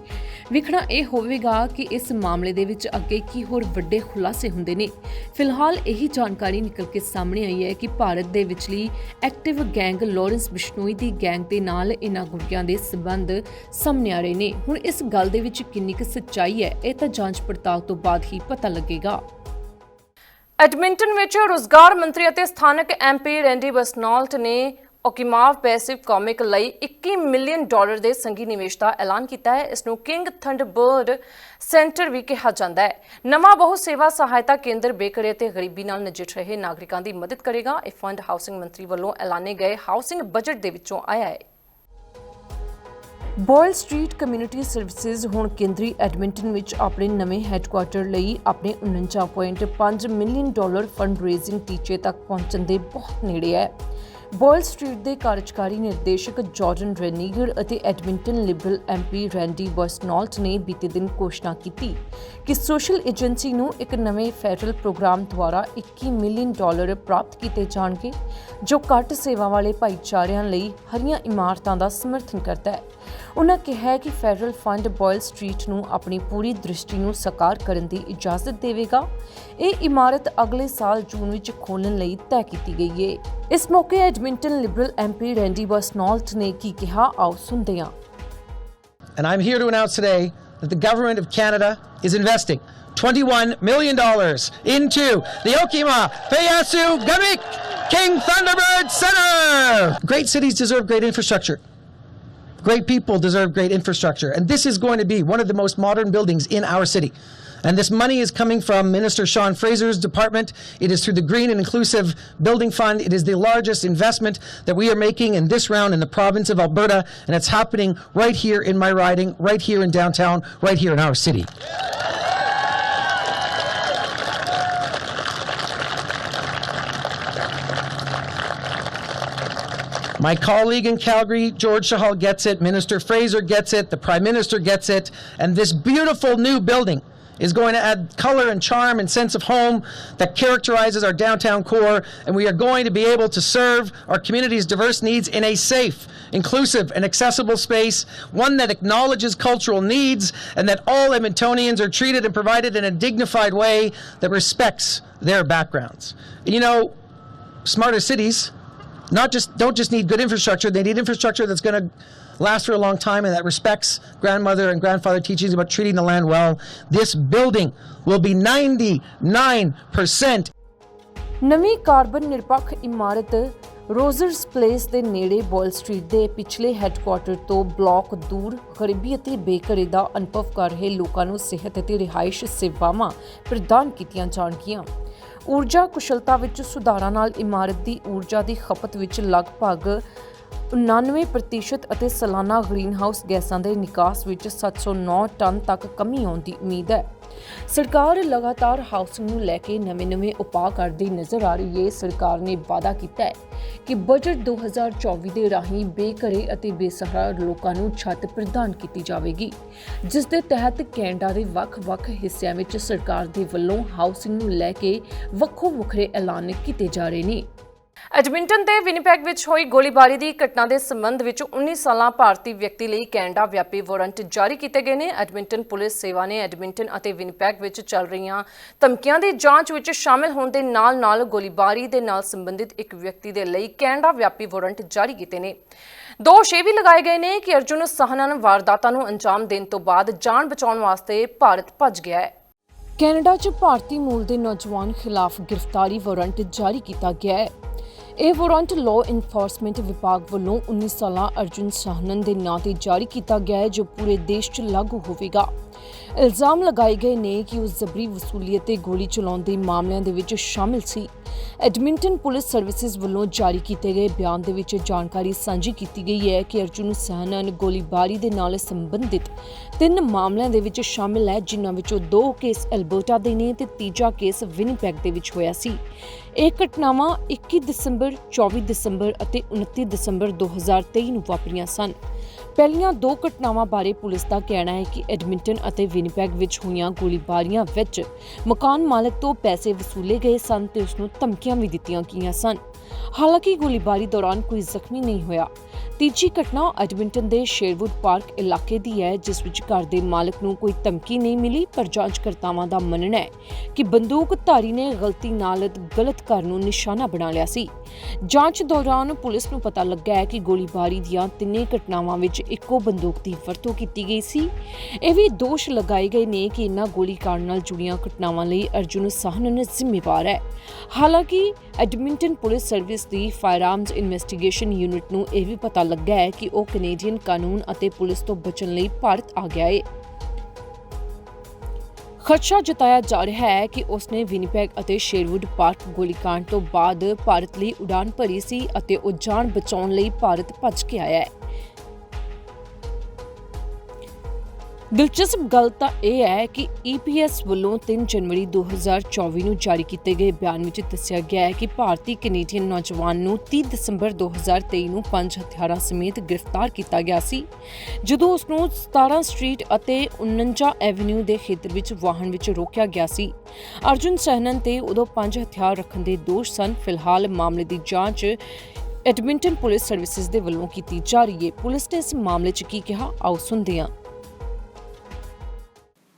ਵਿਖਣਾ ਇਹ ਹੋਵੇਗਾ ਕਿ ਇਸ ਮਾਮਲੇ ਦੇ ਵਿੱਚ ਅੱਗੇ ਕੀ ਹੋਰ ਵੱਡੇ ਖੁਲਾਸੇ ਹੁੰਦੇ ਨੇ। ਫਿਲਹਾਲ ਇਹੀ ਜਾਣਕਾਰੀ ਨਿਕਲ ਕੇ ਸਾਹਮਣੇ ਆਈ ਹੈ ਕਿ ਭਾਰਤ ਦੇ ਵਿਚਲੀ ਐਕਟਿਵ ਗੈਂਗ ਲਾਰੈਂਸ ਬਿਸ਼ਨੋਈ ਦੀ ਗੈਂਗ ਦੇ ਨਾਲ ਇਹਨਾਂ ਗੁਰਗਿਆਂ ਦੇ ਸਬੰਧ ਸਾਹਮਣੇ ਆ ਰਹੇ ਨੇ। ਹੁਣ ਇਸ ਗੱਲ ਦੇ ਵਿੱਚ ਕਿੰਨੀ ਕੁ ਸੱਚਾਈ ਹੈ, ਇਹ ਤਾਂ ਜਾਂਚ ਪੜਤਾਲ ਤੋਂ ਬਾਅਦ ਹੀ ਪਤਾ ਲੱਗੇਗਾ। ਐਡਮਿੰਟਨ ਵਿੱਚ ਰੋਜ਼ਗਾਰ ਮੰਤਰੀ ਅਤੇ ਸਥਾਨਕ ਐਮਪੀ ਰੈਂਡੀ ਬਸਨੌਲਟ ਨੇ ਓਕਿਮਾਵ ਪੈਸਿਵ ਲਈ 21 ਮਿਲੀਅਨ ਡਾਲਰ ਦੇ ਸੰਗੀ ਨਿਵੇਸ਼ ਦਾ ਐਲਾਨ ਕੀਤਾ ਹੈ। ਇਸ ਨੂੰ ਕਿੰਗ ਥੰਡਰਬਰਡ ਸੈਂਟਰ ਵੀ ਕਿਹਾ ਜਾਂਦਾ ਹੈ। ਨਵਾਂ ਬਹੁ ਸੇਵਾ ਸਹਾਇਤਾ ਕੇਂਦਰ ਬੇਘਰੇ ਅਤੇ ਗਰੀਬੀ ਨਾਲ ਨਜਿੱਠ ਰਹੇ ਨਾਗਰਿਕਾਂ ਦੀ ਮਦਦ ਕਰੇਗਾ। ਇਹ ਫੰਡ ਹਾਊਸਿੰਗ ਮੰਤਰੀ ਵੱਲੋਂ ਐਲਾਨੇ ਗਏ ਹਾਊਸਿੰਗ ਬਜਟ ਦੇ ਵਿੱਚੋਂ ਆਇਆ ਹੈ। ਬੋਇਲ ਸਟਰੀਟ ਕਮਿਊਨਿਟੀ ਸਰਵਿਸਿਜ਼ ਹੁਣ ਕੇਂਦਰੀ ਐਡਮਿੰਟਨ ਵਿੱਚ ਆਪਣੇ ਨਵੇਂ ਹੈੱਡਕੁਆਰਟਰ ਲਈ ਆਪਣੇ 49.5 ਮਿਲੀਅਨ ਡਾਲਰ ਫੰਡ ਰੇਜ਼ਿੰਗ ਟੀਚੇ ਤੱਕ ਪਹੁੰਚਣ ਦੇ ਬਹੁਤ ਨੇੜੇ ਹੈ। ਬੋਇਲ ਸਟਰੀਟ ਦੇ ਕਾਰਜਕਾਰੀ ਨਿਰਦੇਸ਼ਕ ਜਾਰਡਨ ਰੈਨੀਗਰ ਅਤੇ Edmonton Liberal MP Randy Boissonnault ਨੇ ਬੀਤੇ ਦਿਨ ਘੋਸ਼ਣਾ ਕੀਤੀ ਕਿ ਸੋਸ਼ਲ ਏਜੰਸੀ ਨੂੰ ਇੱਕ ਨਵੇਂ ਫੈਡਰਲ ਪ੍ਰੋਗਰਾਮ ਦੁਆਰਾ 21 ਮਿਲੀਅਨ ਡਾਲਰ ਪ੍ਰਾਪਤ ਕੀਤੇ ਜਾਣਗੇ, ਜੋ ਘੱਟ ਸੇਵਾ ਵਾਲੇ ਭਾਈਚਾਰਿਆਂ ਲਈ ਹਰੀਆਂ ਇਮਾਰਤਾਂ ਦਾ ਸਮਰਥਨ ਕਰਦਾ ਹੈ। ਉਨ੍ਹਾਂ ਕਿਹਾ ਹੈ ਕਿ ਫੈਡਰਲ ਫੰਡ ਬੋਇਲ ਸਟਰੀਟ ਨੂੰ ਆਪਣੀ ਪੂਰੀ ਦ੍ਰਿਸ਼ਟੀ ਨੂੰ ਸਾਕਾਰ ਕਰਨ ਦੀ ਇਜਾਜ਼ਤ ਦੇਵੇਗਾ ਇਹ ਇਮਾਰਤ ਅਗਲੇ ਸਾਲ ਜੂਨ ਵਿੱਚ ਖੋਲ੍ਹਣ ਲਈ ਤੈਅ ਕੀਤੀ ਗਈ ਹੈ ਇਸ ਮੌਕੇ Edmonton Liberal MP Randy Boissonnault ਨੇ ਕੀ ਕਿਹਾ ਆਓ ਸੁਣਦੇ ਹਾਂ And I'm here to announce today that the government of Canada is investing $21 million into the Okima Payasu Gamik King Thunderbird Center. Great cities deserve great infrastructure. Great people deserve great infrastructure. And this is going to be one of the most modern buildings in our city. And this money is coming from Minister Sean Fraser's department. It is through the Green and Inclusive Building Fund. It is the largest investment that we are making in this round in the province of Alberta. And it's happening right here in my riding, right here in downtown, right here in our city. My colleague in Calgary, George Shahal, gets it. Minister Fraser gets it. The Prime Minister gets it. And this beautiful new building is going to add color and charm and sense of home that characterizes our downtown core. And we are going to be able to serve our community's diverse needs in a safe, inclusive, and accessible space, one that acknowledges cultural needs and that all Edmontonians are treated and provided in a dignified way that respects their backgrounds. You know, smarter cities not just don't just need good infrastructure they need infrastructure that's going to last for a long time and that respects grandmother and grandfather teachings about treating the land well this building will be 99% ਨਵੀਂ carbon ਨਿਰਪੱਖ ਇਮਾਰਤ ਰੋਜ਼ਰਸ place ਦੇ ਨੇੜੇ ਬੋਲ street ਦੇ ਪਿਛਲੇ headquarter ਤੋਂ block ਦੂਰ ਗਰੀਬੀ ਅਤੇ ਬੇਘਰੇ ਦਾ ਅਨੁਭਵ ਕਰ ਰਹੇ ਲੋਕਾਂ ਨੂੰ ਸਿਹਤ ਅਤੇ ਰਿਹਾਇਸ਼ ਸੇਵਾਵਾਂ ਪ੍ਰਦਾਨ ਕੀਤੀਆਂ ਜਾਣਗੀਆਂ ਊਰਜਾ ਕੁਸ਼ਲਤਾ ਵਿੱਚ ਸੁਧਾਰਾਂ ਨਾਲ ਇਮਾਰਤ ਦੀ ਊਰਜਾ ਦੀ ਖਪਤ ਵਿੱਚ ਲਗਭਗ 99% ਅਤੇ ਸਾਲਾਨਾ ਗ੍ਰੀਨਹਾਊਸ ਗੈਸਾਂ ਦੇ ਨਿਕਾਸ ਵਿੱਚ 709 ਟਨ ਤੱਕ ਕਮੀ ਆਉਣ ਦੀ ਉਮੀਦ ਹੈ। ਸਰਕਾਰ ਲਗਾਤਾਰ ਹਾਊਸਿੰਗ ਨੂੰ ਲੈ ਕੇ ਨਵੇਂ-ਨਵੇਂ ਉਪਾਅ ਕਰਦੀ ਨਜ਼ਰ ਆ ਰਹੀ ਹੈ ਸਰਕਾਰ ਨੇ ਵਾਅਦਾ ਕੀਤਾ ਹੈ ਕਿ ਬਜਟ 2024 ਦੇ ਰਾਹੀਂ ਬੇਘਰੇ ਅਤੇ ਬੇਸਹਾਰਾ ਲੋਕਾਂ ਨੂੰ ਛੱਤ ਪ੍ਰਦਾਨ ਕੀਤੀ ਜਾਵੇਗੀ, ਜਿਸ ਦੇ ਤਹਿਤ ਕੈਨੇਡਾ ਦੇ ਵੱਖ-ਵੱਖ ਹਿੱਸਿਆਂ ਵਿੱਚ ਸਰਕਾਰ ਦੇ ਵੱਲੋਂ ਹਾਊਸਿੰਗ ਨੂੰ ਲੈ ਕੇ ਵੱਖੋ ਵੱਖਰੇ ਐਲਾਨ ਕੀਤੇ ਜਾ ਰਹੇ ਨੇ। ਐਡਮਿੰਟਨ ਤੇ ਵਿਨੀਪੈਗ ਵਿੱਚ ਹੋਈ ਗੋਲੀਬਾਰੀ ਦੀ ਘਟਨਾ ਦੇ ਸੰਬੰਧ ਵਿੱਚ 19 ਸਾਲਾਂ ਭਾਰਤੀ ਵਿਅਕਤੀ ਲਈ ਕੈਨੇਡਾ ਵਿਆਪੀ ਵਾਰੰਟ ਜਾਰੀ ਕੀਤੇ ਗਏ ਨੇ। ਐਡਮਿੰਟਨ ਪੁਲਿਸ ਸੇਵਾ ਨੇ ਐਡਮਿੰਟਨ ਅਤੇ ਵਿਨੀਪੈਗ ਵਿੱਚ ਚੱਲ ਰਹੀਆਂ ਧਮਕੀਆਂ ਦੀ ਜਾਂਚ ਵਿੱਚ ਸ਼ਾਮਿਲ ਹੋਣ ਦੇ ਨਾਲ-ਨਾਲ ਗੋਲੀਬਾਰੀ ਦੇ ਨਾਲ ਸੰਬੰਧਿਤ ਇੱਕ ਵਿਅਕਤੀ ਦੇ ਲਈ ਕੈਨੇਡਾ ਵਿਆਪੀ ਵਾਰੰਟ ਜਾਰੀ ਕੀਤੇ ਨੇ। ਦੋਸ਼ ਇਹ ਵੀ ਲਗਾਏ ਗਏ ਨੇ ਕਿ ਅਰਜੁਨ ਸਹਨਨ ਵਾਰਦਾਤਾਂ ਨੂੰ ਅੰਜਾਮ ਦੇਣ ਤੋਂ ਬਾਅਦ ਜਾਨ ਬਚਾਉਣ ਵਾਸਤੇ ਭਾਰਤ ਭੱਜ ਗਿਆ ਹੈ। ਕੈਨੇਡਾ 'ਚ ਭਾਰਤੀ ਮੂਲ ਦੇ ਨੌਜਵਾਨ ਖਿਲਾਫ ਗ੍ਰਿਫਤਾਰੀ ਵਾਰੰਟ ਜਾਰੀ ਕੀਤਾ ਗਿਆ ਹੈ। ਇਹ ਵਾਰੰਟ ਲਾਅ ਇਨਫੋਰਸਮੈਂਟ ਵਿਭਾਗ ਵੱਲੋਂ 19 ਸਾਲਾ ਅਰਜੁਨ ਸਾਹਨਨ ਦੇ ਨਾਂ ਤੇ ਜਾਰੀ ਕੀਤਾ ਗਿਆ ਹੈ, ਜੋ ਪੂਰੇ ਦੇਸ਼ 'ਚ ਲਾਗੂ ਹੋਵੇਗਾ। ਇਲਜ਼ਾਮ ਲਗਾਏ ਗਏ ਨੇ ਕਿ ਉਹ ਜ਼ਬਰੀ ਵਸੂਲੀ ਅਤੇ ਗੋਲੀ ਚਲਾਉਣ ਦੇ ਮਾਮਲਿਆਂ ਦੇ ਵਿੱਚ ਸ਼ਾਮਿਲ ਸੀ। ਐਡਮਿੰਟਨ ਪੁਲਿਸ ਸਰਵਿਸਿਜ਼ ਵੱਲੋਂ ਜਾਰੀ ਕੀਤੇ ਗਏ ਬਿਆਨ ਦੇ ਵਿੱਚ ਜਾਣਕਾਰੀ ਸਾਂਝੀ ਕੀਤੀ ਗਈ ਹੈ ਕਿ ਅਰਜੁਨ ਸਾਹਨਨ ਗੋਲੀਬਾਰੀ ਦੇ ਨਾਲ ਸੰਬੰਧਿਤ ਤਿੰਨ ਮਾਮਲਿਆਂ ਦੇ ਵਿੱਚ ਸ਼ਾਮਿਲ ਹੈ, ਜਿਨ੍ਹਾਂ ਵਿੱਚੋਂ ਦੋ ਕੇਸ ਐਲਬਰਟਾ ਦੇ ਨੇ ਤੇ ਤੀਜਾ ਕੇਸ ਵਿਨੀਪੈਗ ਦੇ ਵਿੱਚ ਹੋਇਆ ਸੀ। ਇਹ ਘਟਨਾਵਾਂ 21 ਦਸੰਬਰ 24 ਦਸੰਬਰ ਅਤੇ 29 ਦਸੰਬਰ 2023 ਨੂੰ ਵਾਪਰੀਆਂ ਸਨ। ਪਹਿਲੀਆਂ ਦੋ ਘਟਨਾਵਾਂ ਬਾਰੇ ਪੁਲਿਸ ਦਾ ਕਹਿਣਾ ਹੈ ਕਿ ਐਡਮਿੰਟਨ ਅਤੇ ਵਿਨੀਪੈਗ ਵਿੱਚ ਹੋਈਆਂ ਗੋਲੀਬਾਰੀਆਂ ਵਿੱਚ ਮਕਾਨ ਮਾਲਕ ਤੋਂ ਪੈਸੇ ਵਸੂਲੇ ਗਏ ਸਨ ਤੇ ਉਸ ਨੂੰ ਧਮਕੀਆਂ ਵੀ ਦਿੱਤੀਆਂ ਗਈਆਂ ਸਨ। ਹਾਲਾਂਕਿ ਗੋਲੀਬਾਰੀ ਦੌਰਾਨ ਕੋਈ ਜ਼ਖਮੀ ਨਹੀਂ ਹੋਇਆ। ਤੀਜੀ ਘਟਨਾ ਐਡਮਿੰਟਨ ਦੇ ਸ਼ੇਰਵੁੱਡ ਪਾਰਕ ਇਲਾਕੇ ਦੀ ਹੈ, ਜਿਸ ਵਿੱਚ ਘਰ ਦੇ ਮਾਲਕ ਨੂੰ ਕੋਈ ਧਮਕੀ ਨਹੀਂ ਮਿਲੀ, ਪਰ ਜਾਂਚਕਰਤਾਵਾਂ ਦਾ ਮੰਨਣਾ ਹੈ ਕਿ ਬੰਦੂਕਧਾਰੀ ਨੇ ਗਲਤੀ ਨਾਲ ਗਲਤ ਘਰ ਨੂੰ ਨਿਸ਼ਾਨਾ ਬਣਾ ਲਿਆ ਸੀ। ਜਾਂਚ ਦੌਰਾਨ ਪੁਲਿਸ ਨੂੰ ਪਤਾ ਲੱਗਾ ਹੈ ਕਿ ਗੋਲੀਬਾਰੀ ਦੀਆਂ ਤਿੰਨੇ ਘਟਨਾਵਾਂ ਵਿੱਚ ਇੱਕੋ ਬੰਦੂਕ ਦੀ ਵਰਤੋਂ ਕੀਤੀ ਗਈ ਸੀ। ਇਹ ਵੀ ਦੋਸ਼ ਲਗਾਏ ਗਏ ਨੇ ਕਿ ਇਨ੍ਹਾਂ ਗੋਲੀਕਾਂਡ ਨਾਲ ਜੁੜੀਆਂ ਘਟਨਾਵਾਂ ਲਈ ਅਰਜੁਨ ਸਾਹਨ ਜ਼ਿੰਮੇਵਾਰ ਹੈ। ਹਾਲਾਂਕਿ ਐਡਮਿੰਟਨ ਪੁਲਿਸ ਸਰਵਿਸ ਦੀ ਫਾਇਰਆਰਮਸ ਇਨਵੈਸਟੀਗੇਸ਼ਨ ਯੂਨਿਟ ਨੂੰ ਇਹ ਵੀ ਪਤਾ ਲੱਗਾ ਹੈ ਕਿ ਉਹ ਕੈਨੇਡੀਅਨ ਕਾਨੂੰਨ ਅਤੇ ਪੁਲਿਸ ਤੋਂ ਬਚਣ ਲਈ ਭਾਰਤ ਆ ਗਿਆ ਹੈ ਖਦਸ਼ਾ ਜਤਾਇਆ ਜਾ ਰਿਹਾ ਹੈ ਕਿ ਉਸਨੇ ਵਿਨੀਪੈਗ ਅਤੇ ਸ਼ੇਰਵੁੱਡ ਪਾਰਕ ਗੋਲੀकांड ਤੋਂ ਬਾਅਦ ਭਾਰਤ ਲਈ ਉਡਾਨ ਭਰੀ ਸੀ ਅਤੇ ਉਹ ਜਾਨ ਬਚਾਉਣ ਲਈ ਭਾਰਤ ਭੱਜ ਕੇ ਆਇਆ ਹੈ। ਦਿਲਚਸਪ ਗੱਲ ਤਾਂ ਇਹ ਹੈ ਕਿ EPS ਵੱਲੋਂ 3 ਜਨਵਰੀ 2024 ਨੂੰ ਜਾਰੀ ਕੀਤੇ ਗਏ ਬਿਆਨ ਵਿੱਚ ਦੱਸਿਆ ਗਿਆ ਹੈ ਕਿ ਭਾਰਤੀ ਕੈਨੇਡੀਅਨ ਨੌਜਵਾਨ ਨੂੰ 30 ਦਸੰਬਰ 2023 ਨੂੰ ਪੰਜ ਹਥਿਆਰਾਂ ਸਮੇਤ ਗ੍ਰਿਫਤਾਰ ਕੀਤਾ ਗਿਆ ਸੀ, ਜਦੋਂ ਉਸ ਨੂੰ 17 ਸਟਰੀਟ ਅਤੇ 49 ਐਵਨਿਊ ਦੇ ਖੇਤਰ ਵਿੱਚ ਵਾਹਨ ਵਿੱਚ ਰੋਕਿਆ ਗਿਆ ਸੀ। ਅਰਜੁਨ ਸਹਿਨਨ ਤੇ ਉਦੋਂ ਪੰਜ ਹਥਿਆਰ ਰੱਖਣ ਦੇ ਦੋਸ਼ ਸਨ। ਫਿਲਹਾਲ ਮਾਮਲੇ ਦੀ ਜਾਂਚ ਐਡਮਿੰਟਨ ਪੁਲਿਸ ਸਰਵਿਸਿਜ਼ ਦੇ ਵੱਲੋਂ ਕੀਤੀ ਜਾ ਰਹੀ ਹੈ। ਪੁਲਿਸ ਨੇ ਇਸ ਮਾਮਲੇ 'ਚ ਕੀ ਕਿਹਾ? ਆਓ ਸੁਣਦੇ ਹਾਂ।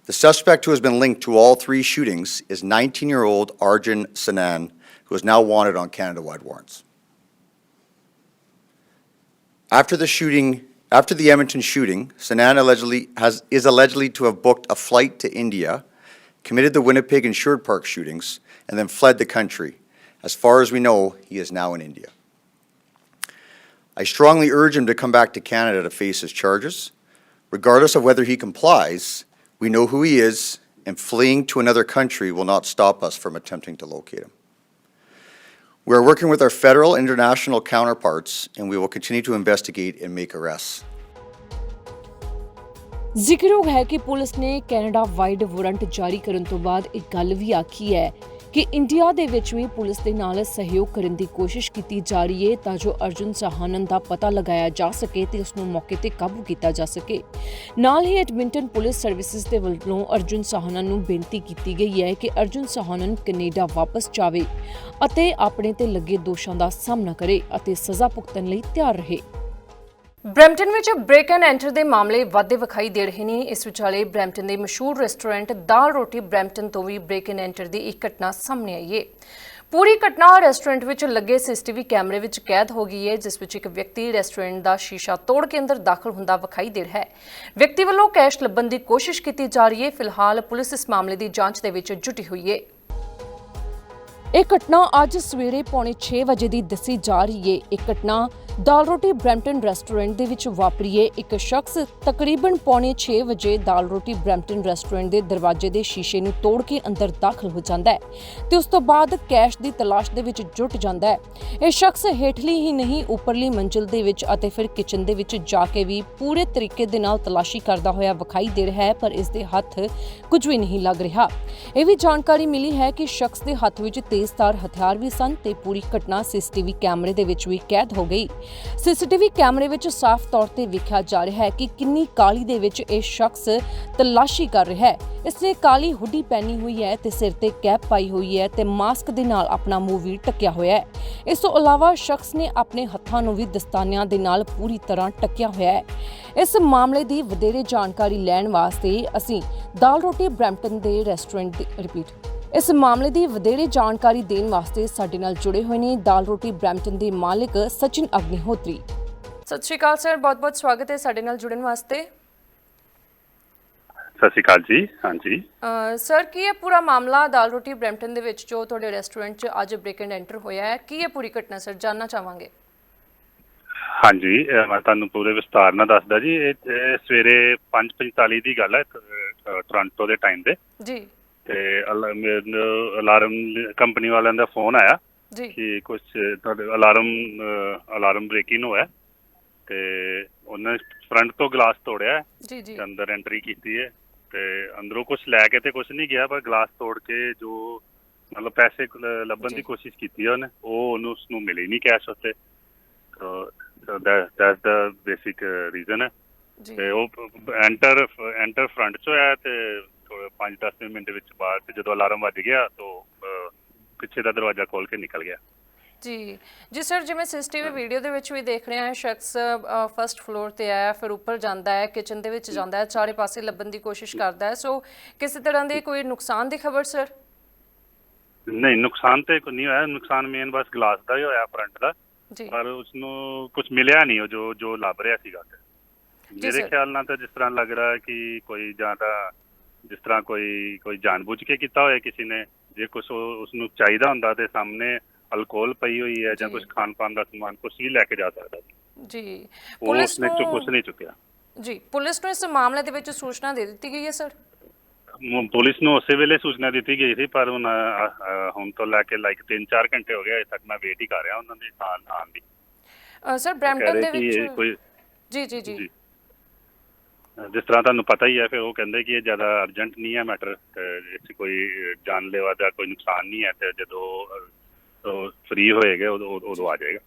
The suspect who has been linked to all three shootings is 19 year old Arjun Sanan, who is now wanted on Canada wide warrants. After the shooting, after the Edmonton shooting, Sanan allegedly has, is allegedly to have booked a flight to India, committed the Winnipeg and Sherwood Park shootings, and then fled the country. As far as we know, he is now in India. I strongly urge him to come back to Canada to face his charges. Regardless of whether he complies, we know who he is, and fleeing to another country will not stop us from attempting to locate him. We are working with our federal and international counterparts, and we will continue to investigate and make arrests. ਜ਼ਿਕਰਯੋਗ ਹੈ ਕਿ police ਨੇ Canada wide warrant ਜਾਰੀ ਕਰਨ ਤੋਂ ਬਾਅਦ ਇੱਕ ਗੱਲ ਵੀ ਆਖੀ ਹੈ ਕਿ ਇੰਡੀਆ ਦੇ ਵਿੱਚ ਵੀ ਪੁਲਿਸ ਦੇ ਨਾਲ ਸਹਿਯੋਗ ਕਰਨ ਦੀ ਕੋਸ਼ਿਸ਼ ਕੀਤੀ ਜਾ ਰਹੀ ਹੈ ਤਾਂ ਜੋ ਅਰਜੁਨ ਸਾਹਨਨ ਦਾ ਪਤਾ ਲਗਾਇਆ ਜਾ ਸਕੇ ਤੇ ਉਸ ਨੂੰ ਮੌਕੇ ਤੇ ਕਾਬੂ ਕੀਤਾ ਜਾ ਸਕੇ। ਨਾਲ ਹੀ ਐਡਮਿੰਟਨ ਪੁਲਿਸ ਸਰਵਿਸਿਜ਼ ਦੇ ਵੱਲੋਂ ਅਰਜੁਨ ਸਾਹਨਨ ਨੂੰ ਬੇਨਤੀ ਕੀਤੀ ਗਈ ਹੈ ਕਿ ਅਰਜੁਨ ਸਾਹਨਨ ਕੈਨੇਡਾ ਵਾਪਸ ਜਾਵੇ ਅਤੇ ਆਪਣੇ ਤੇ ਲੱਗੇ ਦੋਸ਼ਾਂ ਦਾ ਸਾਹਮਣਾ ਕਰੇ ਅਤੇ ਸਜ਼ਾ ਭੁਗਤਣ ਲਈ ਤਿਆਰ ਰਹੇ। ਬ੍ਰੈਂਪਟਨ ਵਿੱਚ ਬ੍ਰੇਕ ਐਂਡ ਐਂਟਰ ਦੇ ਮਾਮਲੇ ਵਾਧੇ ਵਿਖਾਈ ਦੇ ਰਹੇ ਨੇ। ਇਸ ਵਿਚਾਲੇ ਬ੍ਰੈਂਪਟਨ ਦੇ ਮਸ਼ਹੂਰ ਰੈਸਟੋਰੈਂਟ ਦਾਲ ਰੋਟੀ ਬ੍ਰੈਂਪਟਨ ਤੋਂ ਵੀ ਬ੍ਰੇਕ ਐਂਡ ਐਂਟਰ ਦੀ ਇੱਕ ਘਟਨਾ ਸਾਹਮਣੇ ਆਈ ਹੈ ਪੂਰੀ ਘਟਨਾ ਰੈਸਟੋਰੈਂਟ ਵਿੱਚ ਲੱਗੇ ਸੀਸੀਟੀਵੀ ਕੈਮਰੇ ਵਿੱਚ ਕੈਦ ਹੋ ਗਈ ਹੈ ਜਿਸ ਵਿੱਚ ਇੱਕ ਵਿਅਕਤੀ ਰੈਸਟੋਰੈਂਟ ਦਾ ਸ਼ੀਸ਼ਾ ਤੋੜ ਕੇ ਅੰਦਰ ਦਾਖਲ ਹੁੰਦਾ ਵਿਖਾਈ ਦੇ ਰਿਹਾ ਹੈ। ਵਿਅਕਤੀ ਵੱਲੋਂ ਕੈਸ਼ ਲੱਭਣ ਦੀ ਕੋਸ਼ਿਸ਼ ਕੀਤੀ ਜਾ ਰਹੀ ਹੈ ਫਿਲਹਾਲ ਪੁਲਿਸ ਇਸ ਮਾਮਲੇ ਦੀ ਜਾਂਚ ਦੇ ਵਿੱਚ ਜੁਟੀ ਹੋਈ ਹੈ ਇਹ ਘਟਨਾ ਅੱਜ ਸਵੇਰੇ ਪੌਣੇ 6 ਵਜੇ ਦੀ ਦੱਸੀ ਜਾ ਰਹੀ ਹੈ ਇਹ ਘਟਨਾ ਦਾਲ ਰੋਟੀ ਬ੍ਰੈਂਪਟਨ ਰੈਸਟੋਰੈਂਟ ਦੇ ਵਿੱਚ ਵਾਪਰੀਏ। ਇੱਕ ਸ਼ਖਸ ਤਕਰੀਬਨ ਪੌਣੇ 6 ਵਜੇ ਦਾਲ ਰੋਟੀ ਬ੍ਰੈਂਪਟਨ ਰੈਸਟੋਰੈਂਟ ਦੇ ਦਰਵਾਜ਼ੇ ਦੇ ਸ਼ੀਸ਼ੇ ਨੂੰ ਤੋੜ ਕੇ ਅੰਦਰ ਦਾਖਲ ਹੋ ਜਾਂਦਾ ਹੈ ਤੇ ਉਸ ਤੋਂ ਬਾਅਦ ਕੈਸ਼ ਦੀ ਤਲਾਸ਼ ਦੇ ਵਿੱਚ ਜੁਟ ਜਾਂਦਾ ਹੈ। ਇਹ ਸ਼ਖਸ ਹੇਠਲੀ ਹੀ ਨਹੀਂ, ਉੱਪਰਲੀ ਮੰਜ਼ਿਲ ਦੇ ਵਿੱਚ ਅਤੇ ਫਿਰ ਕਿਚਨ ਦੇ ਵਿੱਚ ਜਾ ਕੇ ਵੀ ਪੂਰੇ ਤਰੀਕੇ ਦੇ ਨਾਲ ਤਲਾਸ਼ੀ ਕਰਦਾ ਹੋਇਆ ਵਿਖਾਈ ਦੇ ਰਿਹਾ ਹੈ, ਪਰ ਇਸ ਦੇ ਹੱਥ ਕੁਝ ਵੀ ਨਹੀਂ ਲੱਗ ਰਿਹਾ। ਇਹ ਵੀ ਜਾਣਕਾਰੀ ਮਿਲੀ ਹੈ ਕਿ ਸ਼ਖਸ ਦੇ ਹੱਥ ਵਿੱਚ ਤੇਜ਼ਧਾਰ ਹਥਿਆਰ ਵੀ ਸਨ ਤੇ ਪੂਰੀ ਘਟਨਾ ਸੀਸੀਟੀਵੀ ਕੈਮਰੇ ਦੇ ਵਿੱਚ ਵੀ ਕੈਦ ਹੋ ਗਈ। ਸੀਸੀਟੀਵੀ ਕੈਮਰੇ ਵਿੱਚ ਸਾਫ਼ ਤੌਰ ਤੇ ਵੇਖਿਆ ਜਾ ਰਿਹਾ ਹੈ ਕਿ ਕਿੰਨੀ ਕਾਲੀ ਦੇ ਵਿੱਚ ਇਹ ਸ਼ਖਸ ਤਲਾਸ਼ੀ ਕਰ ਰਿਹਾ ਹੈ। ਇਸਨੇ ਕਾਲੀ ਹੁੱਡੀ ਪਹਿਨੀ ਹੋਈ ਹੈ ਤੇ ਸਿਰ ਤੇ ਕੈਪ ਪਾਈ ਹੋਈ ਹੈ ਤੇ ਮਾਸਕ ਦੇ ਨਾਲ ਆਪਣਾ ਮੂੰਹ ਵੀ ਟਕਿਆ ਹੋਇਆ ਹੈ। ਇਸ ਤੋਂ ਇਲਾਵਾ ਸ਼ਖਸ ਨੇ ਆਪਣੇ ਹੱਥਾਂ ਨੂੰ ਵੀ ਦਸਤਾਨਿਆਂ ਦੇ ਨਾਲ ਪੂਰੀ ਤਰ੍ਹਾਂ ਟੱਕਿਆ ਹੋਇਆ ਹੈ। ਇਸ ਮਾਮਲੇ ਦੀ ਵਧੇਰੇ ਜਾਣਕਾਰੀ ਲੈਣ ਵਾਸਤੇ ਅਸੀਂ ਦਾਲ ਰੋਟੀ ਬ੍ਰੈਂਪਟਨ ਦੇ ਰੈਸਟੋਰੈਂਟ ਦੀ ਰਿਪੀਟ ਇਸ ਮਾਮਲੇ ਦੀ ਵਧੇਰੇ ਜਾਣਕਾਰੀ ਦੇਣ ਵਾਸਤੇ ਸਾਡੇ ਨਾਲ ਜੁੜੇ ਹੋਏ ਨੇ ਦਾਲ ਰੋਟੀ ਬ੍ਰੈਂਪਟਨ ਦੇ ਮਾਲਕ ਸਚਿਨ ਅਗਨੀਹੋਤਰੀ। ਸਤਿ ਸ਼੍ਰੀ ਅਕਾਲ ਸਰ ਬਹੁਤ-ਬਹੁਤ ਸਵਾਗਤ ਹੈ ਸਾਡੇ ਨਾਲ ਜੁੜਨ ਵਾਸਤੇ। ਸਤਿ ਸ਼੍ਰੀ ਅਕਾਲ ਜੀ ਹਾਂਜੀ। ਸਰ ਕੀ ਇਹ ਪੂਰਾ ਮਾਮਲਾ ਦਾਲ ਰੋਟੀ ਬ੍ਰੈਂਪਟਨ ਦੇ ਵਿੱਚ ਜੋ ਤੁਹਾਡੇ ਰੈਸਟੋਰੈਂਟ 'ਚ ਅੱਜ ਬ੍ਰੇਕ ਐਂਡ ਐਂਟਰ ਹੋਇਆ ਹੈ ਕੀ ਇਹ ਪੂਰੀ ਘਟਨਾ ਸਰ ਜਾਨਣਾ ਚਾਹਾਂਗੇ? ਹਾਂਜੀ ਮੈਂ ਤੁਹਾਨੂੰ ਪੂਰੇ ਵਿਸਤਾਰ ਨਾਲ ਦੱਸਦਾ ਜੀ ਇਹ ਸਵੇਰੇ 5:45 ਦੀ ਗੱਲ ਹੈ ਟੋਰਾਂਟੋ ਦੇ ਟਾਈਮ ਦੇ ਜੀ। ਤੇ ਅਲਾਰਮ ਕੰਪਨੀ ਵਾਲਿਆਂ ਦਾ ਫੋਨ ਆਇਆ ਜੀ। ਕਿ ਕੁਝ ਤੁਹਾਡੇ ਅਲਾਰਮ ਅਲਾਰਮ ਬ੍ਰੇਕਿੰਗ ਹੋਇਆ ਤੇ ਉਹਨੇ ਫਰੰਟ ਤੋਂ ਗਲਾਸ ਤੋੜਿਆ ਜੀ ਜੀ। ਤੇ ਅੰਦਰ ਐਂਟਰੀ ਕੀਤੀ ਹੈ ਤੇ ਅੰਦਰੋਂ ਕੁਝ ਲੈ ਕੇ ਤੇ ਕੁਝ ਨਹੀਂ ਗਿਆ ਪਰ ਗਲਾਸ ਤੋੜ ਕੇ ਜੋ ਮਤਲਬ ਪੈਸੇ ਲੱਭਣ। ਦੀ ਕੋਸ਼ਿਸ਼ ਕੀਤੀ ਹੈ ਉਹਨੇ ਉਹ ਉਹਨੂੰ ਉਸ ਨੂੰ ਮਿਲੇ ਨਹੀਂ ਕੈਸ਼ ਉੱਤੇ। So that's the basic reason ਹੈ। ਤੇ ਉਹ ਐਂਟਰ ਐਂਟਰ ਫਰੰਟ ਚ ਹੋਇਆ ਤੇ 5-10 ਮਿੰਟ ਵਿੱਚ ਬਾਅਦ ਤੇ ਜਦੋਂ ਅਲਾਰਮ ਵੱਜ ਗਿਆ ਤਾਂ ਪਿੱਛੇ ਦਾ ਦਰਵਾਜ਼ਾ ਖੋਲ ਕੇ ਨਿਕਲ ਗਿਆ। ਜੀ। ਜੀ ਸਰ ਜਿਵੇਂ ਸੀਸੀਟੀਵੀ ਵੀਡੀਓ ਦੇ ਵਿੱਚ ਵੀ ਦੇਖ ਰਹੇ ਹਾਂ ਸ਼ਖਸ ਫਰਸਟ ਫਲੋਰ ਤੇ ਆਇਆ ਫਿਰ ਉੱਪਰ ਜਾਂਦਾ ਹੈ ਕਿਚਨ ਦੇ ਵਿੱਚ ਜਾਂਦਾ ਹੈ ਚਾਰੇ ਪਾਸੇ ਲੱਭਣ ਦੀ ਕੋਸ਼ਿਸ਼ ਕਰਦਾ ਹੈ। ਸੋ ਕਿਸੇ ਤਰ੍ਹਾਂ ਦੀ ਕੋਈ ਨੁਕਸਾਨ ਦੀ ਖਬਰ ਸਰ? ਨਹੀਂ ਨੁਕਸਾਨ ਤੇ ਕੋਈ ਨਹੀਂ ਹੋਇਆ। ਨੁਕਸਾਨ ਮੇਨ ਬਸ ਗਲਾਸ ਦਾ ਹੀ ਹੋਇਆ ਫਰੰਟ ਦਾ। ਜੀ। ਪਰ ਉਸ ਨੂੰ ਕੁਝ ਮਿਲਿਆ ਨਹੀਂ ਉਹ ਜੋ ਜੋ ਲੱਭ ਰਿਹਾ ਸੀਗਾ ਮੇਰੇ. ਖਿਆਲ ਨਾਲ ਤਾਂ ਜਿਸ ਤਰ੍ਹਾਂ ਲੱਗ ਰਿਹਾ ਹੈ ਕਿ ਕੋਈ ਜਾਂ ਤਾਂ ਜਿਸ ਤਰ੍ਹਾਂ ਕੋਈ ਕੋਈ ਜਾਣਬੁੱਝ ਕੇ ਕੀਤਾ ਹੋਇਆ ਕਿਸੇ ਨੇ ਜੇ ਕੁਝ ਉਸ ਨੂੰ ਚਾਹੀਦਾ ਹੁੰਦਾ ਤੇ ਸਾਹਮਣੇ ਅਲਕੋਹਲ ਪਈ ਹੋਈ ਹੈ ਜਾਂ। ਕੁਝ ਖਾਣ ਪਾਣ ਦਾ ਸਮਾਨ ਕੁਝ ਵੀ ਲੈ ਕੇ ਜਾ ਸਕਦਾ। ਜੀ। ਪੁਲਿਸ ਚੁੱਕ ਕੁਝ ਨੂੰ ਨਹੀਂ ਚੁੱਕਿਆ। ਜੀ ਪੁਲਿਸ ਨੂੰ ਇਸ ਮਾਮਲੇ ਦੇ ਵਿੱਚ ਸੂਚਨਾ ਦੇ ਦਿੱਤੀ ਗਈ ਹੈ ਸਰ? ਪੁਲਿਸ ਨੂੰ ਉਸੇ ਵੇਲੇ ਸੂਚਨਾ ਦਿੱਤੀ ਗਈ ਸੀ ਪਰ ਹੁਣ ਹੁਣ ਤੋਂ ਲੈ ਕੇ ਲਾਈਕ 3-4 ਘੰਟੇ ਹੋ ਗਏ ਅਜੇ ਤੱਕ ਮੈਂ ਵੇਟ ਹੀ ਕਰ ਰਿਹਾ ਉਹਨਾਂ ਦੇ ਆਉਣ ਆਉਣ ਦੀ। ਸਰ ਬ੍ਰੈਂਪਟਨ ਦੇ ਵਿੱਚ ਕੋਈ ਜੀ ਜੀ। ਜੀ। ਜਿਸ ਤਰ੍ਹਾਂ ਤੁਹਾਨੂੰ ਪਤਾ ਹੀ ਹੈ, ਫਿਰ ਉਹ ਕਹਿੰਦੇ ਕਿ ਇਹ ਜ਼ਿਆਦਾ ਅਰਜੈਂਟ ਨਹੀਂ ਹੈ ਮੈਟਰ ਇਸ ਕੋਈ ਜਾਨਲੇਵਾ ਦਾ ਕੋਈ ਨੁਕਸਾਨ ਨਹੀਂ ਹੈ, ਤੇ ਜਦੋਂ ਫ੍ਰੀ ਹੋਏਗਾ, ਉਦੋਂ, ਉਦੋਂ- ਆ ਜਾਏਗਾ।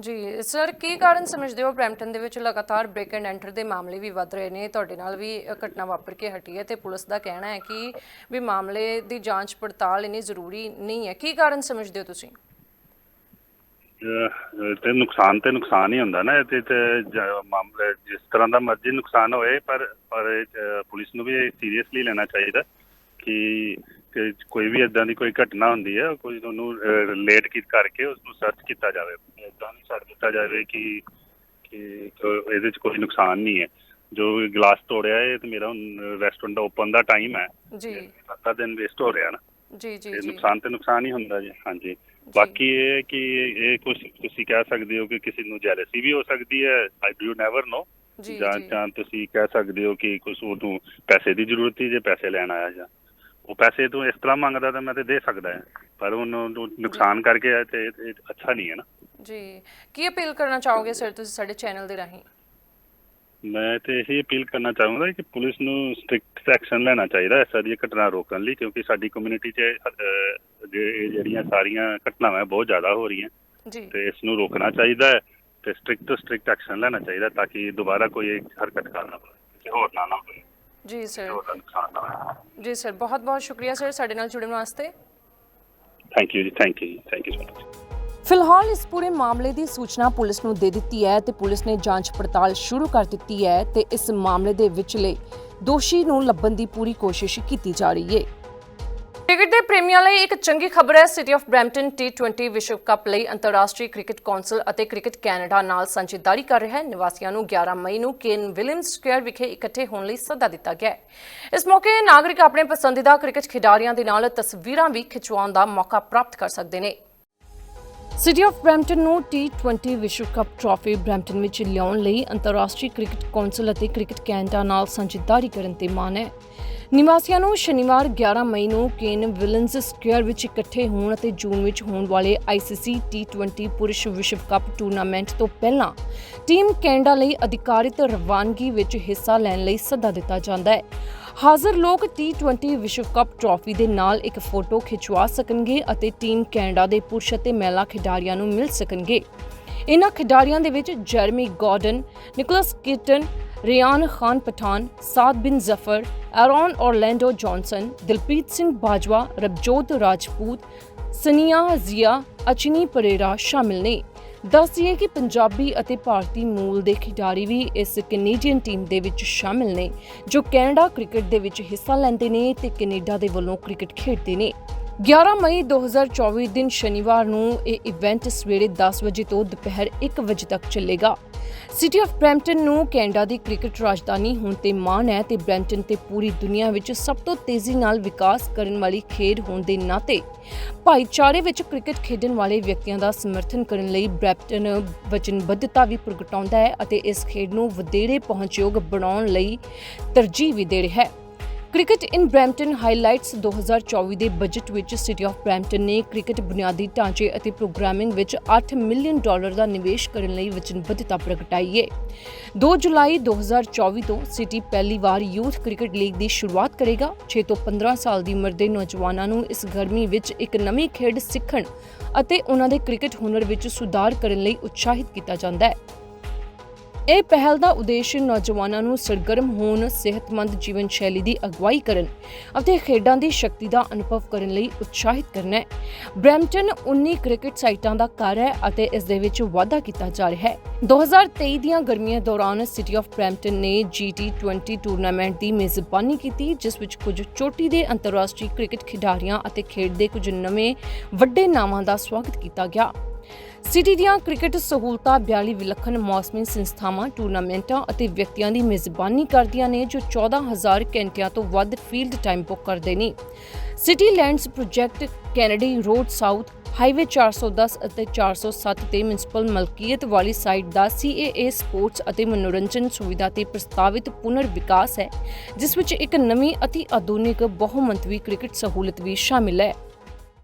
ਜੀ, ਸਰ, ਕੀ ਕਾਰਨ ਸਮਝਦੇ ਹੋ ਬਰੈਂਪਟਨ ਦੇ ਵਿੱਚ ਲਗਾਤਾਰ ਬ੍ਰੇਕ ਐਂਡ ਐਂਟਰ ਦੇ ਮਾਮਲੇ ਵੀ ਵੱਧ ਰਹੇ ਨੇ? ਤੁਹਾਡੇ ਨਾਲ ਵੀ ਘਟਨਾ ਵਾਪਰ ਕੇ ਹਟੀ ਹੈ ਤੇ ਪੁਲਿਸ ਦਾ ਕਹਿਣਾ ਹੈ ਕਿ ਵੀ ਮਾਮਲੇ ਦੀ ਜਾਂਚ ਪੜਤਾਲ ਇੰਨੀ ਜ਼ਰੂਰੀ ਨਹੀਂ ਹੈ। ਕੀ ਕਾਰਨ ਸਮਝਦੇ ਹੋ ਤੁਸੀਂ? ਤੇ ਨੁਕਸਾਨ ਤੇ ਨੁਕਸਾਨ ਹੀ ਹੁੰਦਾ ਨਾ ਤੇ ਤੇ ਮਾਮਲੇ ਜਿਸ ਤਰ੍ਹਾਂ ਦਾ ਮਰਜ਼ੀ ਨੁਕਸਾਨ ਹੋਏ ਪਰ ਪਰ ਇਹ ਪੁਲਿਸ ਨੂੰ ਵੀ ਸੀਰੀਅਸਲੀ ਲੈਣਾ ਚਾਹੀਦਾ ਕਿ ਕੋਈ ਵੀ ਇਦਾਂ ਦੀ ਕੋਈ ਘਟਨਾ ਹੁੰਦੀ ਹੈ ਕੋਈ ਉਹਨੂੰ ਰਿਲੇਟ ਕੀ ਕਰਕੇ ਉਸ ਨੂੰ ਸਰਚ ਕੀਤਾ ਜਾਵੇ। ਇਦਾਂ ਨਹੀਂ ਛੱਡ ਦਿੱਤਾ ਜਾਵੇ ਕਿ ਕਿ ਇਹਦੇ 'ਚ ਕੋਈ ਨੁਕਸਾਨ ਨਹੀਂ ਹੈ। ਜੋ ਗਲਾਸ ਤੋੜਿਆ ਹੈ ਤੇ ਮੇਰਾ ਰੈਸਟੋਰੈਂਟ ਦਾ ਓਪਨ ਦਾ ਟਾਈਮ ਹੈ। ਜੀ। ਸੱਤਾ ਦਿਨ ਵੇਸਟ ਹੋ ਰਿਹਾ ਨਾ। ਜੀ ਜੀ। ਨੁਕਸਾਨ ਤੇ ਨੁਕਸਾਨ ਹੀ ਹੁੰਦਾ ਜੀ ਹਾਂਜੀ। ਬਾਕੀ ਇਹ ਕਿ ਇਹ ਕੁਝ ਤੁਸੀਂ ਕਹਿ ਸਕਦੇ ਹੋ ਕਿ ਕਿਸੇ ਨੂੰ ਜੈਲਸੀ ਵੀ ਹੋ ਸਕਦੀ ਹੈ ਆਈ ਡੂ ਨੈਵਰ ਨੋ ਜੀ ਜਾਂ ਤੁਸੀਂ ਕਹਿ ਸਕਦੇ ਹੋ ਕਿ ਕੁਝ ਉਹਨੂੰ ਪੈਸੇ ਦੀ ਜ਼ਰੂਰਤ ਸੀ ਜੇ ਪੈਸੇ ਲੈਣ ਆਇਆ ਜਾਂ। ਉਹ ਪੈਸੇ ਤੂੰ ਇਸ ਤਰ੍ਹਾਂ ਮੰਗਦਾ ਤਾਂ ਮੈਂ ਤੇ ਦੇ ਸਕਦਾ ਹੈ ਪਰ ਉਹਨੂੰ ਨੁਕਸਾਨ ਕਰਕੇ ਤੇ ਅੱਛਾ ਨਹੀਂ ਹੈ ਨਾ। ਜੀ। ਕੀ ਅਪੀਲ ਕਰਨਾ ਚਾਹੋਗੇ ਸਰ ਤੁਸੀਂ ਸਾਡੇ ਚੈਨਲ ਦੇ ਰਾਹੀਂ? ਮੈਂ ਤੇ ਇਹੀ ਅਪੀਲ ਕਰਨਾ ਚਾਹੂੰਗਾ ਕਿ ਪੁਲਿਸ ਨੂੰ ਸਟ੍ਰਿਕਟ ਐਕਸ਼ਨ ਲੈਣਾ ਚਾਹੀਦਾ ਤਰ੍ਹਾਂ ਦੀਆਂ ਘਟਨਾ ਰੋਕਣ ਲਈ ਕਿਉਂਕਿ ਸਾਡੀ ਕਮਿਊਨਿਟੀ 'ਚ ਜਿਹੜੀਆਂ ਸਾਰੀਆਂ ਘਟਨਾਵਾਂ ਬਹੁਤ ਜ਼ਿਆਦਾ ਹੋ ਰਹੀਆਂ। ਜੀ। ਤੇ ਇਸ ਨੂੰ ਰੋਕਣਾ ਚਾਹੀਦਾ ਹੈ ਤੇ ਸਟ੍ਰਿਕਟ ਤੋਂ ਸਟ੍ਰਿਕਟ ਐਕਸ਼ਨ ਲੈਣਾ ਚਾਹੀਦਾ ਤਾਂ ਕਿ ਦੁਬਾਰਾ ਕੋਈ ਹਰਕਤ ਕਰਨਾ ਪਵੇ ਹੋਰ ਨਾਲ ਨਾ ਹੋਵੇ। ਜੀ ਸਰ ਦਾ ਨਾ ਜੀ ਸਰ ਬਹੁਤ ਬਹੁਤ ਸ਼ੁਕਰੀਆ ਸਰ ਸਾਡੇ ਨਾਲ ਜੁੜਨ ਵਾਸਤੇ। ਥੈਂਕ ਯੂ ਜੀ thank you thank you so much ਫਿਲਹਾਲ ਇਸ ਪੂਰੇ ਮਾਮਲੇ ਦੀ ਸੂਚਨਾ ਪੁਲਿਸ ਨੂੰ ਦੇ ਦਿੱਤੀ ਹੈ ਤੇ ਪੁਲਿਸ ਨੇ ਜਾਂਚ ਪੜਤਾਲ ਸ਼ੁਰੂ ਕਰ ਦਿੱਤੀ ਹੈ ਤੇ ਇਸ ਮਾਮਲੇ ਦੇ ਵਿਚਲੇ ਦੋਸ਼ੀ ਨੂੰ ਲੱਭਣ ਦੀ ਪੂਰੀ ਕੋਸ਼ਿਸ਼ ਕੀਤੀ ਜਾ ਰਹੀ ਹੈ। ਕ੍ਰਿਕਟ ਦੇ ਪ੍ਰੇਮੀਆਂ ਲਈ ਇੱਕ ਚੰਗੀ ਖਬਰ ਹੈ। ਸਿਟੀ ਆਫ ਬ੍ਰੈਂਪਟਨ T20 ਵਿਸ਼ਵ ਕੱਪ ਲਈ ਅੰਤਰਰਾਸ਼ਟਰੀ ਕ੍ਰਿਕਟ ਕੌਂਸਲ ਅਤੇ ਕ੍ਰਿਕਟ ਕੈਨੇਡਾ ਨਾਲ ਸਾਂਝੇਦਾਰੀ ਕਰ ਰਿਹਾ ਹੈ। ਨਿਵਾਸੀਆਂ ਨੂੰ 11 ਮਈ ਨੂੰ ਕੇਨ ਵਿਲੀਅਮ ਸਕੁਅਰ ਵਿਖੇ ਇਕੱਠੇ ਹੋਣ ਲਈ ਸੱਦਾ ਦਿੱਤਾ ਗਿਆ ਹੈ। ਇਸ ਮੌਕੇ ਨਾਗਰਿਕ ਆਪਣੇ ਪਸੰਦੀਦਾ ਕ੍ਰਿਕਟ ਖਿਡਾਰੀਆਂ ਦੇ ਨਾਲ ਤਸਵੀਰਾਂ ਵੀ ਖਿਚਵਾਉਣ ਦਾ ਮੌਕਾ ਪ੍ਰਾਪਤ ਕਰ ਸਕਦੇ ਨੇ। ਸਿਟੀ ਆਫ ਬ੍ਰੈਂਪਟਨ ਨੂੰ T20 ਵਿਸ਼ਵ ਕੱਪ ਟਰਾਫੀ ਬ੍ਰੈਂਪਟਨ ਵਿੱਚ ਲਿਆਉਣ ਲਈ ਅੰਤਰਰਾਸ਼ਟਰੀ ਕ੍ਰਿਕਟ ਕੌਂਸਲ ਅਤੇ ਕ੍ਰਿਕਟ ਕੈਨੇਡਾ ਨਾਲ ਸਾਂਝੇਦਾਰੀ ਕਰਨ ਤੇ ਮਾਨ ਹੈ। ਨਿਵਾਸੀਆਂ ਨੂੰ ਸ਼ਨੀਵਾਰ 11 ਮਈ ਨੂੰ ਕੇਨ ਵਿਲਨਸ ਸਕੁਅਰ ਵਿੱਚ ਇਕੱਠੇ ਹੋਣ ਅਤੇ ਜੂਨ ਵਿੱਚ ਹੋਣ ਵਾਲੇ ICC T20 ਪੁਰਸ਼ ਵਿਸ਼ਵ ਕੱਪ ਟੂਰਨਾਮੈਂਟ ਤੋਂ ਪਹਿਲਾਂ ਟੀਮ ਕੈਨੇਡਾ ਲਈ ਅਧਿਕਾਰਿਤ ਰਵਾਨਗੀ ਵਿੱਚ ਹਿੱਸਾ ਲੈਣ ਲਈ ਸੱਦਾ ਦਿੱਤਾ ਜਾਂਦਾ ਹੈ। ਹਾਜ਼ਰ ਲੋਕ T20 ਵਿਸ਼ਵ ਕੱਪ ਟਰਾਫੀ ਦੇ ਨਾਲ ਇੱਕ ਫੋਟੋ ਖਿਚਵਾ ਸਕਣਗੇ ਅਤੇ ਟੀਮ ਕੈਨੇਡਾ ਦੇ ਪੁਰਸ਼ ਅਤੇ ਮਹਿਲਾ ਖਿਡਾਰੀਆਂ ਨੂੰ ਮਿਲ ਸਕਣਗੇ। ਇਨ੍ਹਾਂ ਖਿਡਾਰੀਆਂ ਦੇ ਵਿੱਚ Jeremy Gordon, Nicholas Kirton Rayyan Khan Pathan, Saad bin Zafar, Aaron Orlando Johnson, Dilpreet Singh Bajwa, Rabjot Rajput, Sania Zia, Achini Perera ਸ਼ਾਮਿਲ ਨੇ। ਦੱਸ ਦਈਏ ਕਿ ਪੰਜਾਬੀ ਅਤੇ ਭਾਰਤੀ ਮੂਲ ਦੇ ਖਿਡਾਰੀ ਵੀ ਇਸ ਕੈਨੇਡੀਅਨ ਟੀਮ ਦੇ ਵਿੱਚ ਸ਼ਾਮਿਲ ਨੇ, ਜੋ ਕੈਨੇਡਾ ਕ੍ਰਿਕਟ ਦੇ ਵਿੱਚ ਹਿੱਸਾ ਲੈਂਦੇ ਨੇ ਤੇ ਕੈਨੇਡਾ ਦੇ ਵੱਲੋਂ ਕ੍ਰਿਕਟ ਖੇਡਦੇ ਨੇ। 11 ਮਈ 2024 ਦਿਨ ਸ਼ਨੀਵਾਰ ਨੂੰ ਇਹ ਇਵੈਂਟ ਸਵੇਰੇ 10 ਵਜੇ ਤੋਂ ਦੁਪਹਿਰ 1 ਵਜੇ ਤੱਕ ਚੱਲੇਗਾ। ਸਿਟੀ ਆਫ ਬ੍ਰੈਂਪਟਨ ਨੂੰ ਕੈਨੇਡਾ ਦੀ ਕ੍ਰਿਕਟ ਰਾਜਧਾਨੀ ਹੋਣ ਤੇ ਮਾਣ ਹੈ ਤੇ ਬ੍ਰੈਂਪਟਨ ਤੇ ਪੂਰੀ ਦੁਨੀਆ ਵਿੱਚ ਸਭ ਤੋਂ ਤੇਜ਼ੀ ਨਾਲ ਵਿਕਾਸ ਕਰਨ ਵਾਲੀ ਖੇਡ ਹੋਣ ਦੇ ਨਾਤੇ ਭਾਈਚਾਰੇ ਵਿੱਚ ਕ੍ਰਿਕਟ ਖੇਡਣ ਵਾਲੇ ਵਿਅਕਤੀਆਂ ਦਾ ਸਮਰਥਨ ਕਰਨ ਲਈ ਬ੍ਰੈਂਪਟਨ ਵਚਨਬੱਧਤਾ ਵੀ ਪ੍ਰਗਟਾਉਂਦਾ ਹੈ ਅਤੇ ਇਸ ਖੇਡ ਨੂੰ ਵਧੇਰੇ ਪਹੁੰਚਯੋਗ ਬਣਾਉਣ ਲਈ ਤਰਜੀਹ ਵੀ ਦੇ ਰਿਹਾ ਹੈ। ਕ੍ਰਿਕਟ ਇਨ ਬ੍ਰੈਂਪਟਨ ਹਾਈਲਾਈਟਸ 2024 ਦੇ ਬਜਟ ਵਿੱਚ ਸਿਟੀ ਆਫ ਬ੍ਰੈਂਪਟਨ ਨੇ ਕ੍ਰਿਕਟ ਬੁਨਿਆਦੀ ਢਾਂਚੇ ਅਤੇ ਪ੍ਰੋਗਰਾਮਿੰਗ ਵਿੱਚ 8 ਮਿਲੀਅਨ ਡਾਲਰ ਦਾ ਨਿਵੇਸ਼ ਕਰਨ ਲਈ ਵਚਨਬੱਧਤਾ ਪ੍ਰਗਟਾਈ ਹੈ। 2 ਜੁਲਾਈ 2024 ਤੋਂ ਸਿਟੀ ਪਹਿਲੀ ਵਾਰ ਯੂਥ ਕ੍ਰਿਕਟ ਲੀਗ ਦੀ ਸ਼ੁਰੂਆਤ ਕਰੇਗਾ। 6 ਤੋਂ 15 ਸਾਲ ਦੀ ਉਮਰ ਦੇ ਨੌਜਵਾਨਾਂ ਨੂੰ ਇਸ ਗਰਮੀ ਵਿੱਚ ਇੱਕ ਨਵੀਂ ਖੇਡ ਸਿੱਖਣ ਅਤੇ ਉਹਨਾਂ ਦੇ ਕ੍ਰਿਕਟ ਹੁਨਰ ਵਿੱਚ ਸੁਧਾਰ ਕਰਨ ਲਈ ਉਤਸ਼ਾਹਿਤ ਕੀਤਾ ਜਾਂਦਾ ਹੈ। ਇਹ ਪਹਿਲ ਦਾ ਉਦੇਸ਼ ਨੌਜਵਾਨਾਂ ਨੂੰ ਸਰਗਰਮ ਹੋਣ, ਸਿਹਤਮੰਦ ਜੀਵਨ ਸ਼ੈਲੀ ਦੀ ਅਗਵਾਈ ਕਰਨ ਅਤੇ ਖੇਡਾਂ ਦੀ ਸ਼ਕਤੀ ਦਾ ਅਨੁਭਵ ਕਰਨ ਲਈ ਉਤਸ਼ਾਹਿਤ ਕਰਨਾ ਹੈ। ਬ੍ਰੈਂਪਟਨ 19 ਕ੍ਰਿਕਟ ਸਾਈਟਾਂ ਦਾ ਘਰ ਹੈ ਅਤੇ ਇਸ ਦੇ ਵਿੱਚ ਵਾਧਾ ਕੀਤਾ ਜਾ ਰਿਹਾ ਹੈ। 2023 ਦੀਆਂ ਗਰਮੀਆਂ ਦੌਰਾਨ ਸਿਟੀ ਆਫ ਬ੍ਰੈਂਪਟਨ ਨੇ GT20 ਟੂਰਨਾਮੈਂਟ ਦੀ ਮੇਜ਼ਬਾਨੀ ਕੀਤੀ, ਜਿਸ ਵਿੱਚ ਕੁਝ ਚੋਟੀ ਦੇ ਅੰਤਰਰਾਸ਼ਟਰੀ ਕ੍ਰਿਕਟ ਖਿਡਾਰੀਆਂ ਅਤੇ ਖੇਡ ਦੇ ਕੁਝ ਨਵੇਂ ਵੱਡੇ ਨਾਵਾਂ ਦਾ ਸਵਾਗਤ ਕੀਤਾ ਗਿਆ। ਸਿਟੀ ਦੀਆਂ ਕ੍ਰਿਕਟ ਸਹੂਲਤਾਂ 42 ਵਿਲੱਖਣ ਮੌਸਮੀ ਸੰਸਥਾਵਾਂ, ਟੂਰਨਾਮੈਂਟਾਂ ਅਤੇ ਵਿਅਕਤੀਆਂ ਦੀ ਮੇਜ਼ਬਾਨੀ ਕਰਦੀਆਂ ਨੇ ਜੋ 14000 ਘੰਟਿਆਂ ਤੋਂ ਵੱਧ ਫੀਲਡ ਟਾਈਮ ਬੁੱਕ ਕਰਦੇ ਨੇ। City lands project, Kennedy road south, highway 410 ਅਤੇ 407 ਤੇ ਮਿਊਨਿਸਪਲ ਮਲਕੀਅਤ ਵਾਲੀ ਸਾਈਟ ਦਾ CAA ਸਪੋਰਟਸ ਅਤੇ ਮਨੋਰੰਜਨ ਸੁਵਿਧਾ ਤੇ ਪ੍ਰਸਤਾਵਿਤ ਪੁਨਰ ਵਿਕਾਸ ਹੈ, ਜਿਸ ਵਿੱਚ ਇੱਕ ਨਵੀਂ ਅਤੀ ਆਧੁਨਿਕ ਬਹੁਮੰਤਵੀ ਕ੍ਰਿਕਟ ਸਹੂਲਤ ਵੀ ਸ਼ਾਮਿਲ ਹੈ।